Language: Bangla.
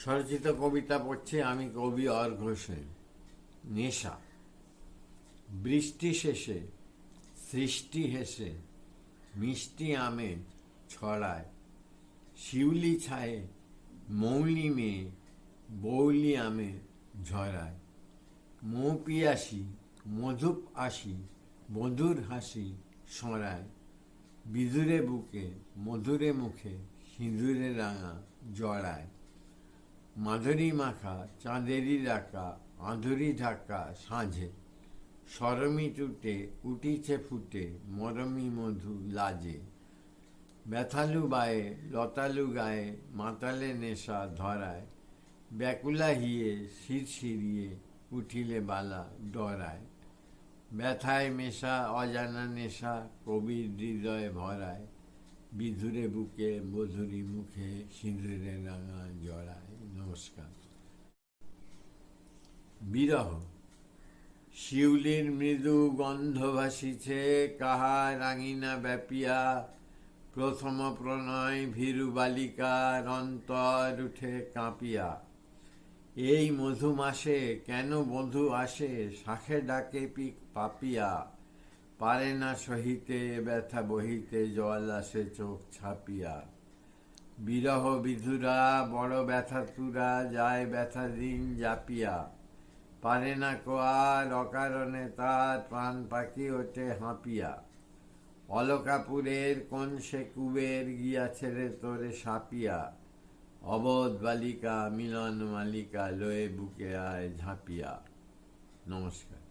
স্বরচিত কবিতা পড়ছি আমি কবি অর্ঘ সেন। নেশা। বৃষ্টি শেষে, সৃষ্টি হেসে, মিষ্টি আমে ছড়ায়। শিউলি ছায়ে, মৌলি মেয়ে, বৌলি আমে ঝরায়। মৌ পিয়াসি, মধুপ আসি, মধুর হাসি সরায়। বিদুরে বুকে, মধুরে মুখে, সিঁদুরে রাঙা জড়ায়। মাধুরী মাখা চাঁদেরই ডাকা আঁধুরি ঢাকা সাঁঝে। সরমি টুটে, উঠিছে ফুটে, মরমি মধু লাজে। ব্যথালু বায়ে, লতালু গায়ে, মাতালে নেশা ধরায়। ব্যাকুলা হিয়ে, শির শিরিয়ে উঠিলে বালা ডরায়। ব্যথায় মেশা, অজানা নেশা, কবির হৃদয়ে ভরায়। বিধুরে বুকে, মধুরী মুখে, সিঁদুরে রাঙা জড়ায়, নমস্কার। বিরহ, শিউলির মৃদু গন্ধ ভাসিছে, কাহা রাঙিনা ব্যাপিয়া, প্রথম প্রণয় ভীরু বালিকার অন্তর উঠে কাঁপিয়া। এই মধু মাসে কেন বধু আসে, শাখে ডাকে পিক পাপিয়া। পারে না সহিতে ব্যথা বহিতে জল আসে চোখ ছাপিয়া। বিরহ বিধুরা, বড় ব্যথা তুরা যায় ব্যথা দিন জাপিয়া। পারে না কোয়ার অকারণে তার প্রাণ পাখি ওঠে হাঁপিয়া। অলকাপুরের কোন সে কুবের গিয়া ছেড়ে তোরে সাপিয়া। অবধ বালিকা, মিলন মালিকা, লয়ে বুকে আয় ঝাঁপিয়া। নমস্কার।